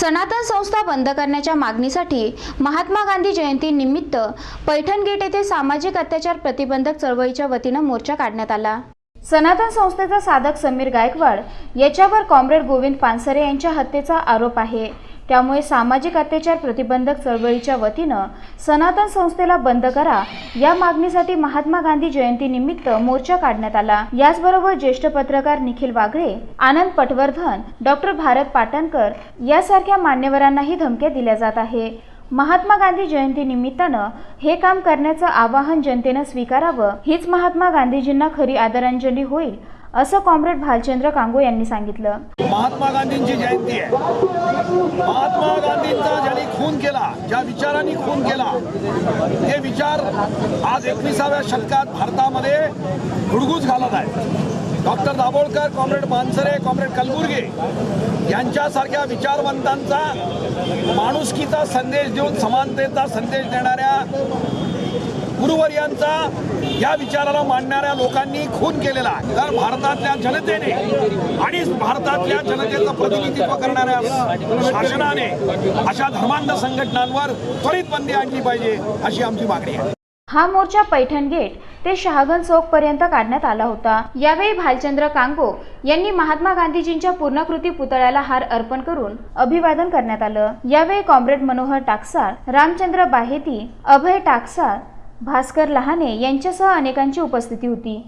सनातन संस्था बंद करण्याच्या मागणीसाठी महात्मा गांधी जयंती निमित्त पैठण गेट येथे सामाजिक अत्याचार प्रतिबंधक चळवळीच्या वतीनं मोर्चा काढण्यात आला. सनातन संस्थेचा साधक समीर गायकवाड याच्यावर कॉम्रेड गोविंद पानसरे यांच्या हत्येचा आरोप आहे. त्यामुळे सामाजिक अत्याचार प्रतिबंधक चळवळीच्या वतीनं सनातन संस्थेला बंद करा. या मागणीसाठी महात्मा गांधी जयंती निमित्त मोर्चा काढण्यात आला. याचबरोबर ज्येष्ठ पत्रकार निखिल वागळे आनंद पटवर्धन डॉक्टर भारत पाटणकर यासारख्या मान्यवरांनाही धमक्या दिल्या जात आहे. महात्मा गांधी जयंती निमित्तानं हे काम करण्याचं आवाहन जनतेनं स्वीकारावं हीच महात्मा गांधीजींना खरी आदरांजली होईल असं कॉम्रेड भालचंद्र कांगो यांनी सांगितलं. महात्मा गांधींची जयंती आहे. महात्मा गांधींचा ज्यांनी खून केला ज्या विचारांनी खून केला ते विचार आज एकविसाव्या शतकात भारतामध्ये हुडगूस घालत आहे doctor Dabholkar comrade Pansare comrade Kalburgi यांच्यासारख्या विचारवंतांचा माणुसकीचा संदेश देऊन समानतेचा संदेश देणाऱ्या गुरुवर्यांचा या विचाराला मांडणाऱ्या लोकांनी खून केलेला आहे. तर भारतातल्या जनतेने आणि भारतातल्या जनतेचं प्रतिनिधित्व करणाऱ्या शासनाने अशा धर्मांध संघटनांवर त्वरित बंदी आणली पाहिजे अशी आमची मागणी आहे. हा मोर्चा पैठण गेट ते शहागन चौक पर्यंत काढण्यात आला होता. यावेळी भालचंद्र कांगो यांनी महात्मा गांधीजींच्या पूर्णकृती पुतळ्याला हार अर्पण करून अभिवादन करण्यात आलं. यावेळी कॉम्रेड मनोहर टाकसाळ रामचंद्र बाहेती अभय टाकसाळ भास्कर लहाने यांच्यासह अनेकांची उपस्थिती होती.